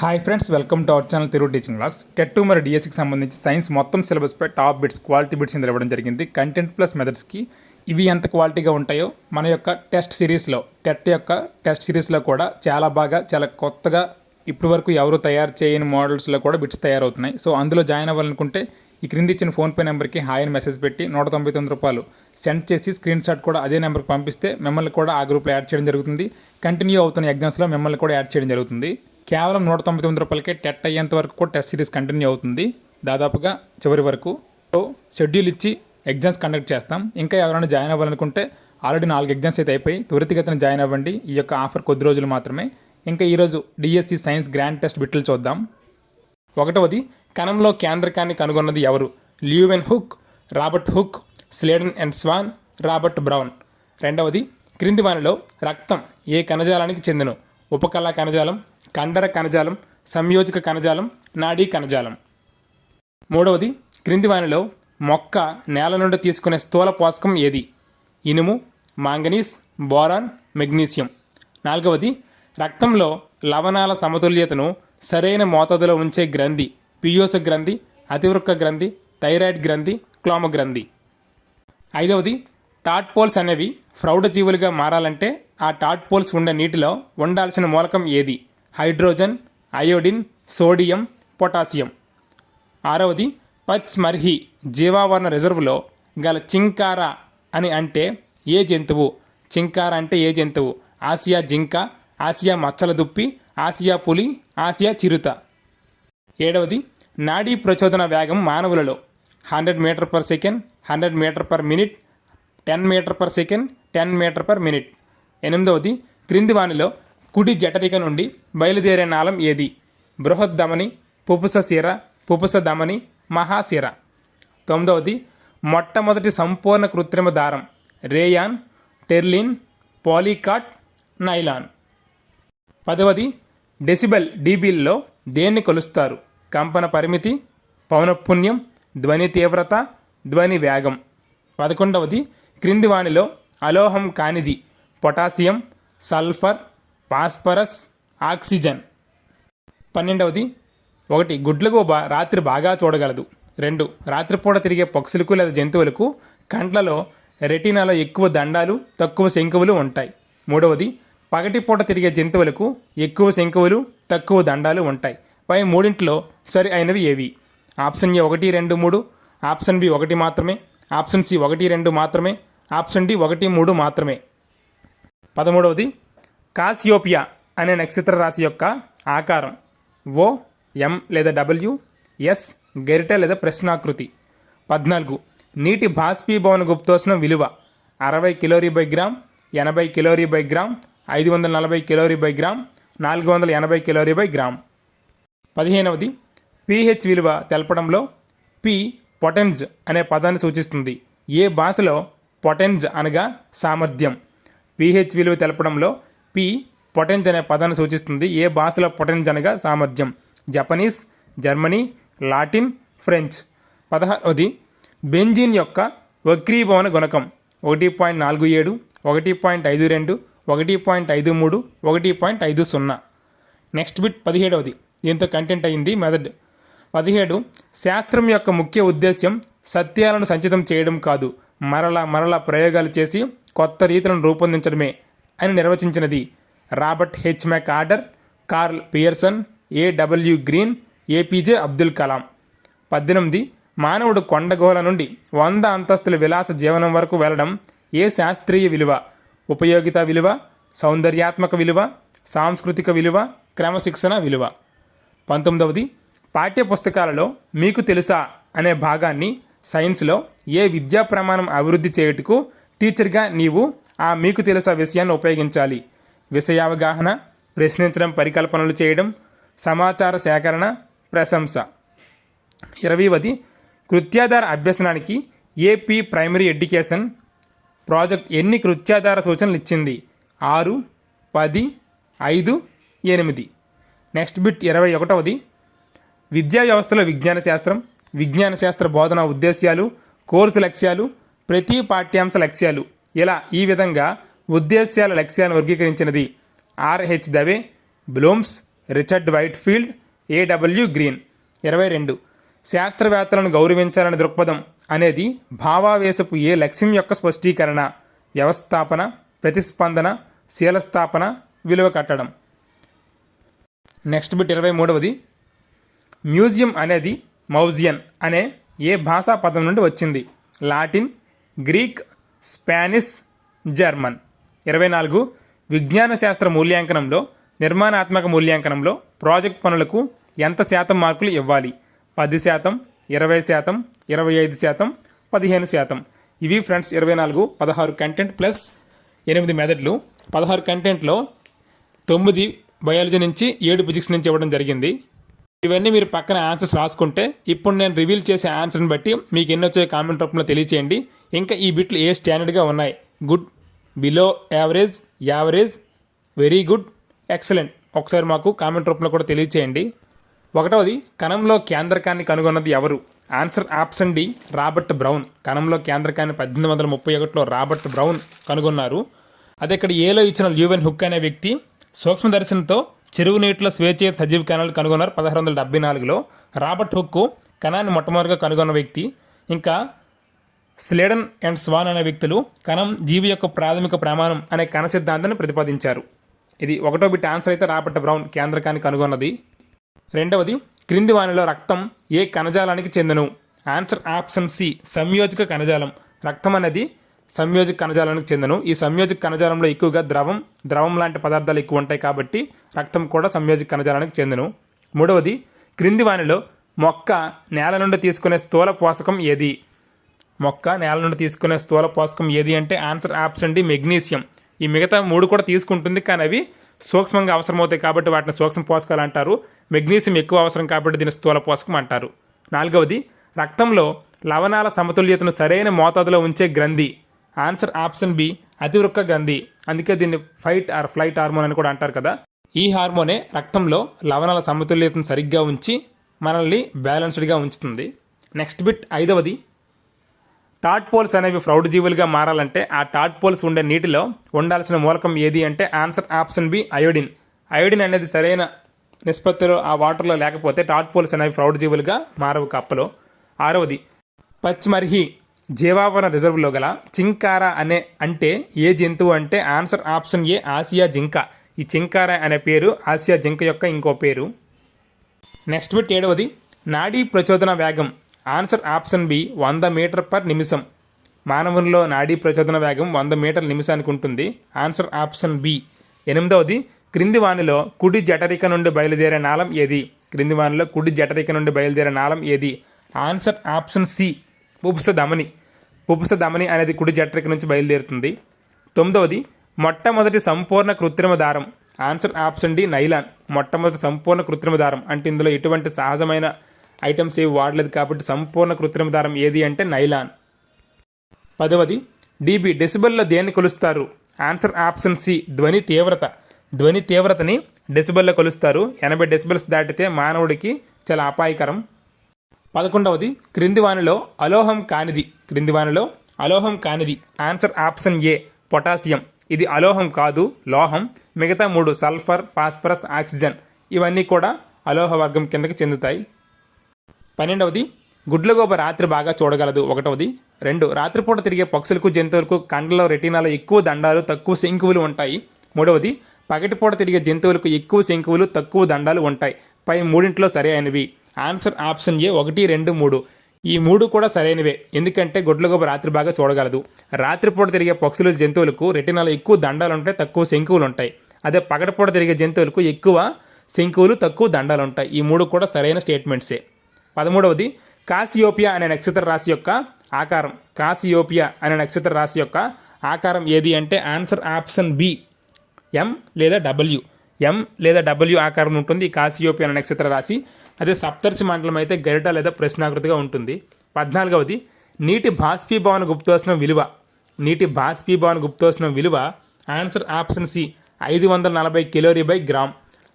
Hi friends welcome to our channel Telugu teaching blogs TET too మరి డిఎస్సికి సంబంధించి science మొత్తం సిలబస్పై టాప్ బిట్స్ క్వాలిటీ బిట్స్ ఇందులో ఇవ్వడం జరిగింది. కంటెంట్ ప్లస్ మెథడ్స్కి ఇవి ఎంత క్వాలిటీగా ఉంటాయో మన యొక్క టెస్ట్ సిరీస్లో టెట్ యొక్క టెస్ట్ సిరీస్లో కూడా చాలా బాగా చాలా కొత్తగా ఇప్పటి వరకు ఎవరు తయారు చేయని మోడల్స్లో కూడా బిట్స్ తయారవుతున్నాయి. సో అందులో జాయిన్ అవ్వాలనుకుంటే ఈ క్రింది ఇచ్చిన ఫోన్పే నెంబర్కి హాయ్ అని మెసేజ్ పెట్టి నూట తొంభై తొమ్మిది రూపాయలు సెండ్ చేసి స్క్రీన్ షాట్ కూడా అదే నెంబర్కి పంపిస్తే మిమ్మల్ని కూడా ఆ గ్రూప్లో యాడ్ చేయడం జరుగుతుంది. కంటిన్యూ అవుతున్న ఎగ్జామ్స్లో మిమ్మల్ని కూడా యాడ్ చేయడం జరుగుతుంది. కేవలం నూట తొంభై తొమ్మిది రూపాయలకే టెట్ అయ్యేంత వరకు కూడా టెస్ట్ సిరీస్ కంటిన్యూ అవుతుంది. దాదాపుగా చివరి వరకు సో షెడ్యూల్ ఇచ్చి ఎగ్జామ్స్ కండక్ట్ చేస్తాం. ఇంకా ఎవరైనా జాయిన్ అవ్వాలనుకుంటే ఆల్రెడీ నాలుగు ఎగ్జామ్స్ అయితే అయిపోయి త్వరితగతిన జాయిన్ అవ్వండి. ఈ యొక్క ఆఫర్ కొద్ది రోజులు మాత్రమే. ఇంకా ఈరోజు డిఎస్సి సైన్స్ గ్రాండ్ టెస్ట్ బిట్లు చూద్దాం. ఒకటవది కణంలో కేంద్రకాన్ని కనుగొన్నది ఎవరు? Leeuwenhoek Robert Hooke Schleiden and Schwann Robert Brown. రెండవది క్రింది వానిలో రక్తం ఏ కణజాలానికి చెందిన? ఉపకళా కణజాలం కండర కణజాలం సంయోజక కణజాలం నాడీ కణజాలం. మూడవది క్రింది వానిలో మొక్క నేల నుండి తీసుకునే స్థూల పోషకం ఏది? ఇనుము మాంగనీస్ బోరాన్ మెగ్నీషియం. నాలుగవది రక్తంలో లవణాల సమతుల్యతను సరైన మోతాదులో ఉంచే గ్రంథి పియోస గ్రంథి అతివృక్క గ్రంథి థైరాయిడ్ గ్రంథి క్లోమ గ్రంథి. ఐదవది టాట్ పోల్స్ అనేవి ప్రౌఢజీవులుగా మారాలంటే ఆ టాట్ పోల్స్ ఉండే నీటిలో ఉండాల్సిన మూలకం ఏది? Hydrogen iodine sodium potassium. ఆరవది పచ్మర్హి జీవావరణ రిజర్వ్లో గల చింకారా అని అంటే ఏ జంతువు? చింకార అంటే ఏ జంతువు? ఆసియా జింక ఆసియా మచ్చల దుప్పి ఆసియా పులి ఆసియా చిరుత. ఏడవది నాడీ ప్రచోదన వేగం మానవులలో. Hundred metre per second hundred metre per minute ten metre per second ten metre per minute. ఎనిమిదవది క్రింది వానిలో కుడి జఠరిక నుండి బయలుదేరే నాళం ఏది? బృహద్దమని పుపుస శిర పుపుస దమని మహాశిర. తొమ్మిదవది మొట్టమొదటి సంపూర్ణ కృత్రిమ దారం రేయాన్ టెర్లిన్ పాలీకాట్ నైలాన్. పదవది డెసిబెల్ డీబీల్లో దేన్ని కొలుస్తారు? కంపన పరిమితి పౌనఃపుణ్యం ధ్వని తీవ్రత ధ్వని వేగం. పదకొండవది క్రింది వానిలో అలోహం కానిది పొటాషియం సల్ఫర్ ఫాస్ఫరస్ ఆక్సిజన్. పన్నెండవది ఒకటి గుడ్లగూబ రాత్రి బాగా చూడగలదు. రెండు రాత్రిపూట తిరిగే పక్షులకు లేదా జంతువులకు కండ్లలో రెటీనాలో ఎక్కువ దండాలు తక్కువ శంకువులు ఉంటాయి. మూడవది పగటిపూట తిరిగే జంతువులకు ఎక్కువ శంకువులు తక్కువ దండాలు ఉంటాయి. పై మూడింటిలో సరి అయినవి ఏవి? ఆప్షన్ ఏ ఒకటి రెండు మూడు. ఆప్షన్ బి ఒకటి మాత్రమే. ఆప్షన్ సి ఒకటి రెండు మాత్రమే. ఆప్షన్ డి ఒకటి మూడు మాత్రమే. పదమూడవది కాసియోపియా అనే నక్షత్ర రాశి యొక్క ఆకారం. ఓ ఎం లేదా డబ్ల్యూ ఎస్ గరిట లేదా ప్రశ్నాకృతి. పద్నాలుగు నీటి బాష్పీభవన గుప్తోష్ణం విలువ అరవై కిలోరీ బై గ్రామ్ ఎనభై కిలోరీ బై గ్రామ్ ఐదు వందల నలభై కిలోరీ బై గ్రామ్ నాలుగు వందల ఎనభై కిలోరీ బై గ్రామ్. పదిహేనవది పిహెచ్ విలువ తెలపడంలో పి పొటెన్స్ అనే పదాన్ని సూచిస్తుంది. ఏ భాషలో పొటెన్స్ అనగా సామర్థ్యం? పిహెచ్ విలువ తెలపడంలో పి పొటెన్స్ అనే పదాన్ని సూచిస్తుంది. ఏ భాషలో పొటెన్స్ అనగా సామర్థ్యం? Japanese Germany Latin French. పదహారవది benzene యొక్క వక్రీభవన గుణకం. ఒకటి పాయింట్ నాలుగు ఏడు ఒకటి పాయింట్ ఐదు రెండు ఒకటి పాయింట్ ఐదు మూడు ఒకటి పాయింట్ ఐదు సున్నా. నెక్స్ట్ బిట్ పదిహేడవది. దీంతో కంటెంట్ అయింది మెథడ్ పదిహేడు శాస్త్రం యొక్క ముఖ్య ఉద్దేశ్యం సత్యాలను సంచితం చేయడం కాదు. మరల మరల ప్రయోగాలు చేసి కొత్త రీతులను రూపొందించడమే. అని నిర్వచించినది. Robert H. Mac Order Karl Pearson A W Green A P J Abdul Kalam. పద్దెనిమిది. మానవుడు కొండగోల నుండి వంద అంతస్తుల విలాస జీవనం వరకు వెళ్ళడం ఏ శాస్త్రీయ విలువ? ఉపయోగిత విలువ సౌందర్యాత్మక విలువ సాంస్కృతిక విలువ క్రమశిక్షణ విలువ. పంతొమ్మిదవది. పాఠ్య పుస్తకాలలో మీకు తెలుసా అనే భాగాన్ని సైన్స్లో ఏ విద్యా ప్రమాణం అభివృద్ధి చేయుటకు టీచర్గా నీవు ఆ మీకు తెలుసా విషయాన్ని ఉపయోగించాలి. విషయావగాహన ప్రశ్నించడం పరికల్పనలు చేయడం సమాచార సేకరణ ప్రశంస. ఇరవైవది కృత్యాధార అభ్యసనానికి ఏపీ ప్రైమరీ ఎడ్యుకేషన్ ప్రాజెక్ట్ ఎన్ని కృత్యాధార సూచనలు ఇచ్చింది? ఆరు పది ఐదు ఎనిమిది. నెక్స్ట్ బిట్ ఇరవై ఒకటవది విద్యా వ్యవస్థలో విజ్ఞాన శాస్త్రం విజ్ఞాన శాస్త్ర బోధన ఉద్దేశ్యాలు కోర్సు లక్ష్యాలు ప్రతి పాఠ్యాంశ లక్ష్యాలు. ఇలా ఈ విధంగా ఉద్దేశ్యాల లక్ష్యాలను వర్గీకరించినది R H Dave Bloom's Richard Whitfield A W Green. ఇరవై రెండు. శాస్త్రవేత్తలను గౌరవించాలనే దృక్పథం అనేది భావావేశపు ఏ లక్ష్యం యొక్క స్పష్టీకరణ వ్యవస్థాపన ప్రతిస్పందన శీలస్థాపన విలువ కట్టడం. నెక్స్ట్ బిట్ ఇరవై మూడవది. మ్యూజియం అనేది మౌజియన్ అనే ఏ భాషా పదం నుండి వచ్చింది? Latin Greek Spanish German. ఇరవై నాలుగు విజ్ఞాన శాస్త్ర మూల్యాంకనంలో నిర్మాణాత్మక మూల్యాంకనంలో ప్రాజెక్ట్ పనులకు ఎంత శాతం మార్కులు ఇవ్వాలి? పది శాతం ఇరవై శాతం ఇరవై ఐదు శాతం పదిహేను శాతం. ఇవి ఫ్రెండ్స్ ఇరవై నాలుగు పదహారు కంటెంట్ ప్లస్ ఎనిమిది మెథడ్లు పదహారు కంటెంట్లో తొమ్మిది బయాలజీ నుంచి ఏడు ఫిజిక్స్ నుంచి ఇవ్వడం జరిగింది. ఇవన్నీ మీరు పక్కన ఆన్సర్స్ రాసుకుంటే ఇప్పుడు నేను రివీల్ చేసే ఆన్సర్ని బట్టి మీకు ఎన్ని వచ్చే కామెంట్ రూపంలో తెలియచేయండి. ఇంకా ఈ బిట్లు ఏ స్టాండర్డ్గా ఉన్నాయి? Good below average average very good excellent ఒకసారి మాకు కామెంట్ రూపంలో కూడా తెలియచేయండి. ఒకటవది కణంలో కేంద్రకాన్ని కనుగొన్నది ఎవరు? Answer option D Robert Brown కణంలో కేంద్రకాన్ని పద్దెనిమిది వందల ముప్పై ఒకటిలో రాబర్ట్ బ్రౌన్ కనుగొన్నారు. అదే ఇక్కడ ఏలో ఇచ్చిన ల్యూవెన్ హుక్ అనే వ్యక్తి సూక్ష్మదర్శనంతో చెరువు నీటిలో స్వేచ్ఛ సజీవ కణాలు కనుగొన్నారు పదహారు వందల డెబ్బై నాలుగులో. రాబర్ట్ హుక్ కణాన్ని మొట్టమొదటిగా కనుగొన్న వ్యక్తి. ఇంకా స్లేడన్ అండ్ స్వాన్ అనే వ్యక్తులు కణం జీవి యొక్క ప్రాథమిక ప్రమాణం అనే కణ సిద్ధాంతాన్ని ప్రతిపాదించారు. ఇది ఒకటో బిట్ ఆన్సర్ అయితే రాబర్ట్ బ్రౌన్ కేంద్రకాన్ని కనుగొన్నది. రెండవది క్రింది వానిలో రక్తం ఏ కణజాలానికి చెందను? ఆన్సర్ ఆప్షన్ సి సంయోజక కణజాలం. రక్తం అనేది సంయోజక కణజాలానికి చెందను. ఈ సంయోజక కణజాలంలో ఎక్కువగా ద్రవం ద్రవం లాంటి పదార్థాలు ఎక్కువ ఉంటాయి కాబట్టి రక్తం కూడా సంయోజక కణజాలానికి చెందను. మూడవది క్రింది వానిలో మొక్క నేల నుండి తీసుకునే స్థూల పోషకం ఏది? మొక్క నేల నుండి తీసుకునే స్థూల పోషకం ఏది అంటే ఆన్సర్ ఆప్షన్ డి మెగ్నీషియం. ఈ మిగతా మూడు కూడా తీసుకుంటుంది కానీ అవి సూక్ష్మంగా అవసరమవుతాయి కాబట్టి వాటిని సూక్ష్మ పోషకాలు అంటారు. మెగ్నీషియం ఎక్కువ అవసరం కాబట్టి దీన్ని స్థూల పోషకం అంటారు. నాలుగవది రక్తంలో లవణాల సమతుల్యతను సరైన మోతాదులో ఉంచే గ్రంథి. ఆన్సర్ ఆప్షన్ బి అతివృక్క గంధి. అందుకే దీన్ని ఫైట్ ఆర్ ఫ్లైట్ హార్మోన్ అని కూడా అంటారు కదా. ఈ హార్మోనే రక్తంలో లవణాల సమతుల్యతను సరిగ్గా ఉంచి మనల్ని బ్యాలెన్స్డ్గా ఉంచుతుంది. నెక్స్ట్ బిట్ ఐదవది. టాట్ పోల్స్ అనేవి ఫ్రౌడ్ జీవులుగా మారాలంటే ఆ టాట్ పోల్స్ ఉండే నీటిలో ఉండాల్సిన మూలకం ఏది అంటే answer option B iodine. Iodine అనేది సరైన నిష్పత్తిలో ఆ వాటర్లో లేకపోతే టాట్ పోల్స్ అనేవి ఫ్రౌడ్ జీవులుగా మారవు కప్పలో. ఆరవది. పచ్చిమర్హి జీవావరణ రిజర్వ్లో గల చింకారా అనే అంటే ఏ జంతువు అంటే ఆన్సర్ ఆప్షన్ ఏ ఆసియా జింక. ఈ చింకారా అనే పేరు ఆసియా జింక యొక్క ఇంకో పేరు. నెక్స్ట్ బిట్ ఏడవది నాడీ ప్రచోదన వేగం. ఆన్సర్ ఆప్షన్ బి వంద మీటర్ పర్ నిమిషం. మానవునిలో నాడీ ప్రచోదన వేగం వంద మీటర్ల నిమిషానికి ఉంటుంది. Answer option B. ఎనిమిదవది క్రింది వాణిలో కుడి జఠరిక నుండి బయలుదేరే నాళం ఏది? క్రింది వాణిలో కుడి జఠరిక నుండి బయలుదేరే నాళం ఏది? Answer option C. పుపుస ధమని పుపుస ధమని అనేది కుడి జట్రిక నుంచి బయలుదేరుతుంది. తొమ్మిదవది మొట్టమొదటి సంపూర్ణ కృత్రిమ దారం. ఆన్సర్ ఆప్షన్ డి నైలాన్ మొట్టమొదటి సంపూర్ణ కృత్రిమ దారం. అంటే ఇందులో ఎటువంటి సహజమైన ఐటమ్స్ ఏవి వాడలేదు కాబట్టి సంపూర్ణ కృత్రిమ దారం ఏది అంటే నైలాన్ పదవది డీబీ డెసిబల్లో దేన్ని కొలుస్తారు? ఆన్సర్ ఆప్షన్ సి ధ్వని తీవ్రత. ధ్వని తీవ్రతని డెసిబల్లో కొలుస్తారు. ఎనభై డెసిబల్స్ దాటితే మానవుడికి చాలా అపాయకరం. పదకొండవది క్రింది వానిలో అలోహం కానిది. క్రింది వానిలో అలోహం కానిది. ఆన్సర్ ఆప్షన్ ఏ పొటాషియం ఇది అలోహం కాదు లోహం. మిగతా మూడు సల్ఫర్ ఫాస్ఫరస్ ఆక్సిజన్ ఇవన్నీ కూడా అలోహ వర్గం కిందకి చెందుతాయి. పన్నెండవది గుడ్లగోబ రాత్రి బాగా చూడగలదు. ఒకటవది రెండు రాత్రిపూట తిరిగే పక్షులకు జంతువులకు కండ్లలో రెటీనాలో ఎక్కువ దండాలు తక్కువ శంకువులు ఉంటాయి. మూడవది పగటిపూట తిరిగే జంతువులకు ఎక్కువ శంకువులు తక్కువ దండాలు ఉంటాయి. పై మూడింట్లో సరి అయినవి. ఆన్సర్ ఆప్షన్ ఏ ఒకటి రెండు మూడు. ఈ మూడు కూడా సరైనవే. ఎందుకంటే గుడ్లగోబ రాత్రి బాగా చూడగలదు. రాత్రిపూట తిరిగే పక్షులు జంతువులకు రెటినాలో ఎక్కువ దండాలు ఉంటాయి తక్కువ శంకువులు ఉంటాయి అదే పగటిపూట తిరిగే జంతువులకు ఎక్కువ శంకువులు తక్కువ దండాలు ఉంటాయి ఈ మూడు కూడా సరైన స్టేట్మెంట్సే పదమూడవది కాసియోపియా అనే నక్షత్ర రాశి యొక్క ఆకారం. కాసియోపియా అనే నక్షత్ర రాశి యొక్క ఆకారం ఏది అంటే ఆన్సర్ ఆప్షన్ బి. ఎం లేదా డబ్ల్యూ. ఎం లేదా డబ్ల్యూ ఆకారం ఉంటుంది. ఈ కాసియోపియా అనే నక్షత్ర రాశి. అదే సప్తర్షి మండలం అయితే గరిట లేదా ప్రశ్నాకృతిగా ఉంటుంది. పద్నాలుగవది నీటి బాష్పీభవన గుప్తోష్ణం విలువ. నీటి బాష్పీభవన గుప్తోష్ణం విలువ ఆన్సర్ ఆప్షన్ సి ఐదు వందల నలభై కిలోరీ బై గ్రామ్.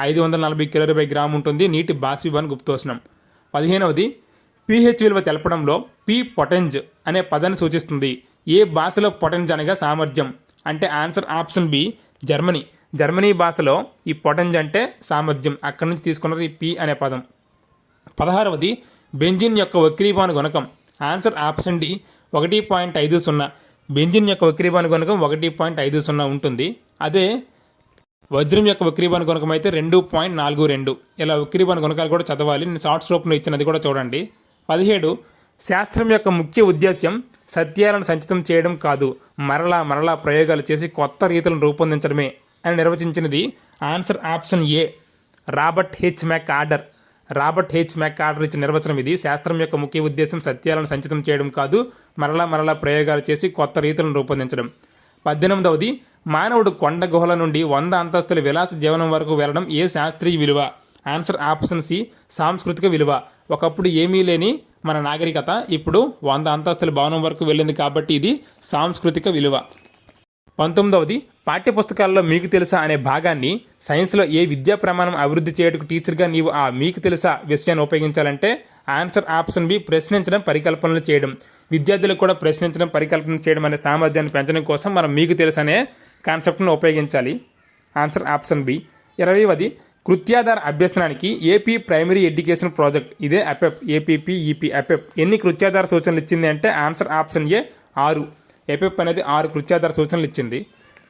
ఐదు వందల నలభై కిలోరీ బై గ్రామ్ ఉంటుంది నీటి బాష్పీభవన గుప్తోష్ణం. పదిహేనవది పీహెచ్ విలువ తెలపడంలో పి పొటెంజ్ అనే పదాన్ని సూచిస్తుంది. ఏ భాషలో పొటెంజ్ అనగా సామర్థ్యం? అంటే answer option B Germany. Germany భాషలో ఈ పొటెంజ్ అంటే సామర్థ్యం. అక్కడి నుంచి తీసుకున్నారు ఈ పి అనే పదం. పదహారవది బెంజిన్ యొక్క వక్రీభవన గుణకం. ఆన్సర్ ఆప్షన్ డి ఒకటి పాయింట్ ఐదు సున్నా. బెంజిన్ యొక్క వక్రీభవన గుణకం ఒకటి పాయింట్ ఐదు సున్నా ఉంటుంది. అదే వజ్రం యొక్క వక్రీభవన గుణకం అయితే రెండు పాయింట్ నాలుగు రెండు. ఇలా వక్రీబాను గుణకాలు కూడా చదవాలి. నేను షార్ట్స్ రూపంలో ఇచ్చినది కూడా చూడండి. పదిహేడు శాస్త్రం యొక్క ముఖ్య ఉద్దేశ్యం సత్యాలను సంచితం చేయడం కాదు. మరలా మరలా ప్రయోగాలు చేసి కొత్త రీతులను రూపొందించడమే అని నిర్వచించినది. Answer option A Robert H. Mac Order. Robert H Mac Order ఇచ్చిన నిర్వచనం ఇది. శాస్త్రం యొక్క ముఖ్య ఉద్దేశం సత్యాలను సంచితం చేయడం కాదు మరలా మరలా ప్రయోగాలు చేసి కొత్త రీతులను రూపొందించడం. పద్దెనిమిదవది మానవుడు కొండ గుహల నుండి వంద అంతస్తుల విలాస జీవనం వరకు వెళ్ళడం ఏ శాస్త్రీయ విలువ? ఆన్సర్ ఆప్షన్ సి సాంస్కృతిక విలువ. ఒకప్పుడు ఏమీ లేని మన నాగరికత ఇప్పుడు వంద అంతస్తుల భవనం వరకు వెళ్ళింది కాబట్టి ఇది సాంస్కృతిక విలువ. పంతొమ్మిదవది పాఠ్యపుస్తకాల్లో మీకు తెలుసా అనే భాగాన్ని సైన్స్లో ఏ విద్యా ప్రమాణం అభివృద్ధి చేయడానికి టీచర్గా నీవు ఆ మీకు తెలుసా విషయాన్ని ఉపయోగించాలంటే ఆన్సర్ ఆప్షన్ బి ప్రశ్నించడం పరికల్పనలు చేయడం. విద్యార్థులకు కూడా ప్రశ్నించడం పరికల్పన చేయడం అనే సామర్థ్యాన్ని పెంచడం కోసం మనం మీకు తెలుసు అనే కాన్సెప్ట్ను ఉపయోగించాలి. Answer option B. ఇరవైవది కృత్యాధార అభ్యసనానికి ఏపీ ప్రైమరీ ఎడ్యుకేషన్ ప్రాజెక్ట్ ఇదే అపెప్ ఏపీపీ ఈపీ అపెప్. ఎన్ని కృత్యాధార సూచనలు ఇచ్చింది అంటే ఆన్సర్ ఆప్షన్ ఏ ఆరు. ఎపెప్ అనేది ఆరు కృత్యాధార సూచనలు ఇచ్చింది.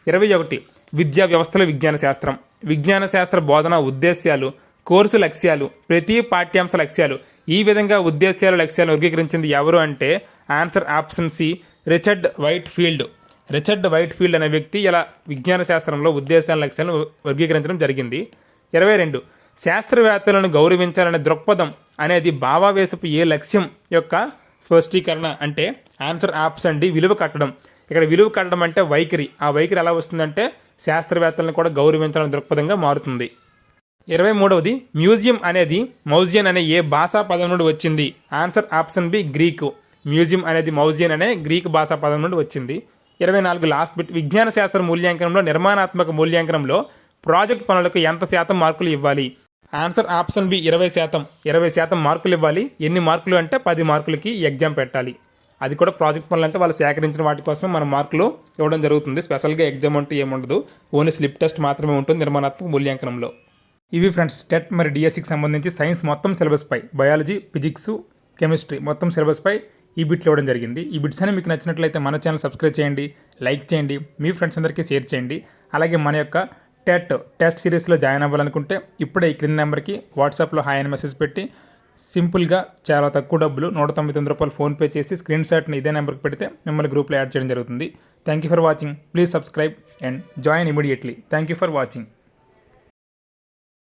ఇరవై ఒకటి విద్యా వ్యవస్థల విజ్ఞాన శాస్త్రం. విజ్ఞాన శాస్త్ర బోధన ఉద్దేశ్యాలు కోర్సు లక్ష్యాలు ప్రతి పాఠ్యాంశ లక్ష్యాలు. ఈ విధంగా ఉద్దేశ్యాలు లక్ష్యాలు వర్గీకరించింది ఎవరు అంటే answer option C Richard Whitfield Richard Whitfield అనే వ్యక్తి ఇలా విజ్ఞాన శాస్త్రంలో ఉద్దేశాల లక్ష్యాలను వర్గీకరించడం జరిగింది. ఇరవై రెండు శాస్త్రవేత్తలను గౌరవించాలనే దృక్పథం అనేది భావావేశపు ఏ లక్ష్యం యొక్క స్పష్టీకరణ అంటే ఆన్సర్ ఆప్షన్ డి విలువ కట్టడం. ఇక్కడ విలువ కట్టడం అంటే వైఖరి. ఆ వైఖరి ఎలా వస్తుందంటే శాస్త్రవేత్తలను కూడా గౌరవించడం దృక్పథంగా మారుతుంది. ఇరవై మూడవది మ్యూజియం అనేది మౌజియన్ అనే ఏ భాషా పదం నుండి వచ్చింది? Answer option B Greek. Museum అనేది మౌజియన్ అనే గ్రీక్ భాషా పదం నుండి వచ్చింది. ఇరవై నాలుగు లాస్ట్ బిట్. విజ్ఞాన శాస్త్ర మూల్యాంకనంలో నిర్మాణాత్మక మూల్యాంకనంలో ప్రాజెక్ట్ పనులకు ఎంత శాతం మార్కులు ఇవ్వాలి? ఆన్సర్ ఆప్షన్ బి ఇరవై శాతం. ఇరవై శాతం మార్కులు ఇవ్వాలి. ఎన్ని మార్కులు అంటే పది మార్కులకి ఎగ్జామ్ పెట్టాలి. అది కూడా ప్రాజెక్ట్ పనులు అంటే వాళ్ళు సేకరించిన వాటి కోసమే మన మార్కులు ఇవ్వడం జరుగుతుంది. స్పెషల్గా ఎగ్జామ్ అంటూ ఏముండదు ఓన్లీ స్లిప్ టెస్ట్ మాత్రమే ఉంటుంది నిర్మాణాత్మక మూల్యాంకనంలో. ఇవి ఫ్రెండ్స్ టెట్ మరి డిఎస్సికి సంబంధించి సైన్స్ మొత్తం సిలబస్పై బయాలజీ ఫిజిక్స్ కెమిస్ట్రీ మొత్తం సిలబస్పై ఈ బిట్లు ఇవ్వడం జరిగింది. ఈ బిట్స్ అని మీకు నచ్చినట్లయితే మన ఛానల్ సబ్స్క్రైబ్ చేయండి లైక్ చేయండి మీ ఫ్రెండ్స్ అందరికీ షేర్ చేయండి. అలాగే మన యొక్క టెట్ టెస్ట్ సిరీస్లో జాయిన్ అవ్వాలనుకుంటే ఇప్పుడే ఈ క్రింది నెంబర్కి వాట్సాప్లో హాయ్ అని మెసేజ్ పెట్టి సింపుల్గా చాలా తక్కువ డబ్బులు నూట తొంభై తొమ్మిది రూపాయలు ఫోన్పే చేసి స్క్రీన్ షాట్ని ఇదే నెంబర్కి పెడితే మిమ్మల్ని గ్రూప్లో యాడ్ చేయడం జరుగుతుంది. Thank you for watching please subscribe and join immediately thank you for watching